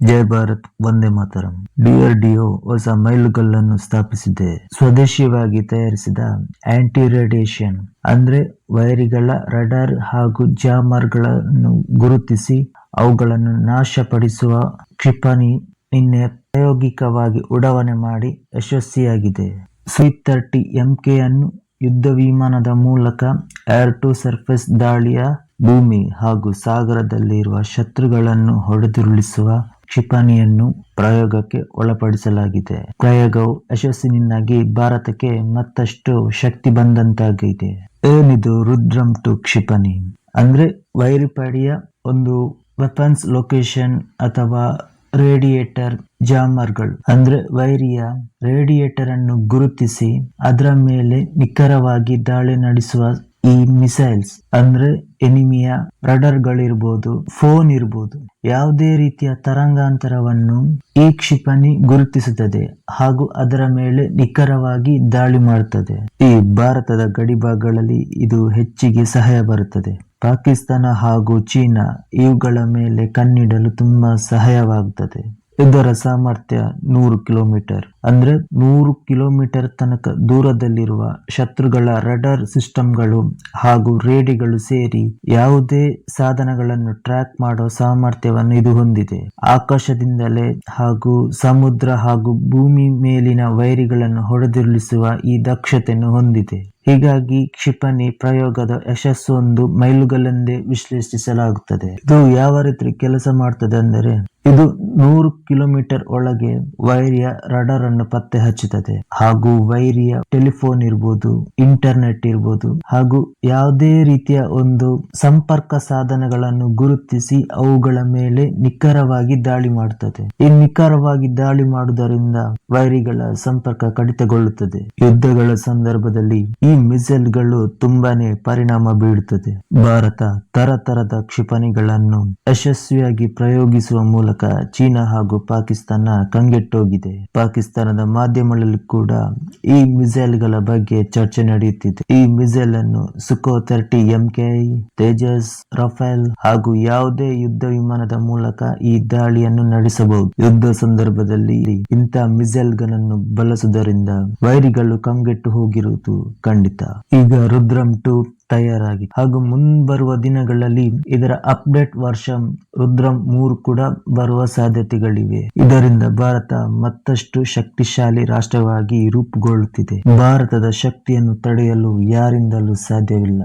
ಜೈ Bharat, Vande Mataram. DRDO ಹೊಸ ಮೈಲುಗಲ್ಲನ್ನು ಸ್ಥಾಪಿಸಿದೆ ಸ್ವದೇಶಿಯಾಗಿ ತಯಾರಿಸಿದ ಆಂಟಿ ರೇಡಿಯೇಷನ್ ಅಂದ್ರೆ ವೈರಿಗಳ ರಡಾರ್ ಹಾಗೂ ಜಾಮರ್ಗಳನ್ನು ಗುರುತಿಸಿ ಅವುಗಳನ್ನು ನಾಶಪಡಿಸುವ ಕ್ಷಿಪಣಿ ನಿನ್ನೆ ಪ್ರಾಯೋಗಿಕವಾಗಿ ಉಡಾವಣೆ ಮಾಡಿ ಯಶಸ್ವಿಯಾಗಿದೆ. ಸಿ ತರ್ಟಿ ಎಂಕೆ ಅನ್ನು ಯುದ್ಧ ವಿಮಾನದ ಮೂಲಕ ಏರ್ ಟು ಸರ್ಫೇಸ್ ದಾಳಿಯ ಭೂಮಿ ಹಾಗೂ ಸಾಗರದಲ್ಲಿರುವ ಶತ್ರುಗಳನ್ನು ಹೊಡೆದುರುಳಿಸುವ ಕ್ಷಿಪಣಿಯನ್ನು ಪ್ರಯೋಗಕ್ಕೆ ಒಳಪಡಿಸಲಾಗಿದೆ. ಪ್ರಯೋಗವು ಯಶಸ್ಸಿನಿಂದಾಗಿ ಭಾರತಕ್ಕೆ ಮತ್ತಷ್ಟು ಶಕ್ತಿ ಬಂದಂತಾಗಿದೆ ಏನಿದು ರುದ್ರಂ ಟು ಕ್ಷಿಪಣಿ? ಅಂದ್ರೆ ವೈರಿಪಾಡಿಯ ಒಂದು ವೆಪನ್ಸ್ ಲೊಕೇಶನ್ ಅಥವಾ ರೇಡಿಯೇಟರ್ ಜಾಮರ್ಗಳು. ಅಂದ್ರೆ ವೈರಿಯ ರೇಡಿಯೇಟರ್ ಅನ್ನು ಗುರುತಿಸಿ ಅದರ ಮೇಲೆ ನಿಖರವಾಗಿ ದಾಳಿ ನಡೆಸುವ ಈ ಮಿಸೈಲ್ಸ್. ಅಂದ್ರೆ ಎನಿಮಿಯ, ರಡರ್ಗಳಿರ್ಬೋದು, ಫೋನ್ ಇರ್ಬೋದು, ಯಾವುದೇ ರೀತಿಯ ತರಂಗಾಂತರವನ್ನು ಈ ಕ್ಷಿಪಣಿ ಗುರುತಿಸುತ್ತದೆ ಹಾಗೂ ಅದರ ಮೇಲೆ ನಿಖರವಾಗಿ ದಾಳಿ ಮಾಡುತ್ತದೆ. ಈ ಭಾರತದ ಗಡಿಭಾಗಗಳಲ್ಲಿ ಇದು ಹೆಚ್ಚಿಗೆ ಸಹಾಯ ಬರುತ್ತದೆ. ಪಾಕಿಸ್ತಾನ ಹಾಗೂ ಚೀನಾ ಇವುಗಳ ಮೇಲೆ ಕಣ್ಣಿಡಲು ತುಂಬಾ ಸಹಾಯವಾಗುತ್ತದೆ ಇದರ ಸಾಮರ್ಥ್ಯ ನೂರು ಕಿಲೋಮೀಟರ್. ಅಂದ್ರೆ ನೂರು ಕಿಲೋಮೀಟರ್ ತನಕ ದೂರದಲ್ಲಿರುವ ಶತ್ರುಗಳ ರಡಾರ್ ಸಿಸ್ಟಮ್ಗಳು ಹಾಗೂ ರೇಡಿಗಳು ಸೇರಿ ಯಾವುದೇ ಸಾಧನಗಳನ್ನು ಟ್ರ್ಯಾಕ್ ಮಾಡುವ ಸಾಮರ್ಥ್ಯವನ್ನು ಇದು ಹೊಂದಿದೆ. ಆಕಾಶದಿಂದಲೇ ಹಾಗೂ ಸಮುದ್ರ ಹಾಗೂ ಭೂಮಿ ಮೇಲಿನ ವೈರಿಗಳನ್ನು ಹೊಡೆದುರುಳಿಸುವ ಈ ದಕ್ಷತೆಯನ್ನು ಹೊಂದಿದೆ. ಹೀಗಾಗಿ ಕ್ಷಿಪಣಿ ಪ್ರಯೋಗದ ಯಶಸ್ಸು ಒಂದು ಮೈಲುಗಲ್ಲೆಂದೇ ವಿಶ್ಲೇಷಿಸಲಾಗುತ್ತದೆ. ಇದು ಯಾವ ರೀತಿ ಕೆಲಸ ಮಾಡ್ತದೆ ಅಂದರೆ ಇದು ನೂರು ಕಿಲೋಮೀಟರ್ ಒಳಗೆ ವೈರಿಯ ರಡಾರ್ ಅನ್ನು ಪತ್ತೆ ಹಚ್ಚುತ್ತದೆ. ಹಾಗೂ ವೈರಿಯ ಟೆಲಿಫೋನ್ ಇರ್ಬೋದು, ಇಂಟರ್ನೆಟ್ ಇರ್ಬೋದು, ಹಾಗೂ ಯಾವುದೇ ರೀತಿಯ ಒಂದು ಸಂಪರ್ಕ ಸಾಧನಗಳನ್ನು ಗುರುತಿಸಿ ಅವುಗಳ ಮೇಲೆ ನಿಖರವಾಗಿ ದಾಳಿ ಮಾಡುತ್ತದೆ. ಈ ನಿಖರವಾಗಿ ದಾಳಿ ಮಾಡುವುದರಿಂದ ವೈರಿಗಳ ಸಂಪರ್ಕ ಕಡಿತಗೊಳ್ಳುತ್ತದೆ. ಯುದ್ಧಗಳ ಸಂದರ್ಭದಲ್ಲಿ ಈ ಮಿಸೈಲ್ಗಳು ತುಂಬಾನೇ ಪರಿಣಾಮ ಬೀಳುತ್ತದೆ ಭಾರತ ತರತರದ ಕ್ಷಿಪಣಿಗಳನ್ನು ಯಶಸ್ವಿಯಾಗಿ ಪ್ರಯೋಗಿಸುವ ಮೂಲಕ ಚೀನಾ ಹಾಗೂ ಪಾಕಿಸ್ತಾನ ಕಂಗೆಟ್ಟೋಗಿದೆ. ಪಾಕಿಸ್ತಾನದ ಮಾಧ್ಯಮಗಳಲ್ಲಿ ಕೂಡ ಈ ಮಿಸೈಲ್ಗಳ ಬಗ್ಗೆ ಚರ್ಚೆ ನಡೆಯುತ್ತಿದೆ. ಈ ಮಿಸೈಲ್ ಅನ್ನು Sukhoi thirty MK Tejas, Rafale ಹಾಗೂ ಯಾವುದೇ ಯುದ್ಧ ವಿಮಾನದ ಮೂಲಕ ಈ ದಾಳಿಯನ್ನು ನಡೆಸಬಹುದು. ಯುದ್ಧ ಸಂದರ್ಭದಲ್ಲಿ ಇಂಥ ಮಿಸೈಲ್ಗಳನ್ನು ಬಳಸುವುದರಿಂದ ವೈರಿಗಳು ಕಂಗೆಟ್ಟು ಹೋಗಿರುವುದು ಖಂಡಿತ. ಈಗ ರುದ್ರಂ ಟು ತಯಾರಾಗಿದೆ. ಹಾಗೂ ಮುಂಬರುವ ದಿನಗಳಲ್ಲಿ ಇದರ ಅಪ್ಡೇಟ್ ವರ್ಷನ್ ರುದ್ರಂ ಮೂರು ಕೂಡ ಬರುವ ಸಾಧ್ಯತೆಗಳಿವೆ. ಇದರಿಂದ ಭಾರತ ಮತ್ತಷ್ಟು ಶಕ್ತಿಶಾಲಿ ರಾಷ್ಟ್ರವಾಗಿ ರೂಪುಗೊಳ್ಳುತ್ತಿದೆ. ಭಾರತದ ಶಕ್ತಿಯನ್ನು ತಡೆಯಲು ಯಾರಿಂದಲೂ ಸಾಧ್ಯವಿಲ್ಲ.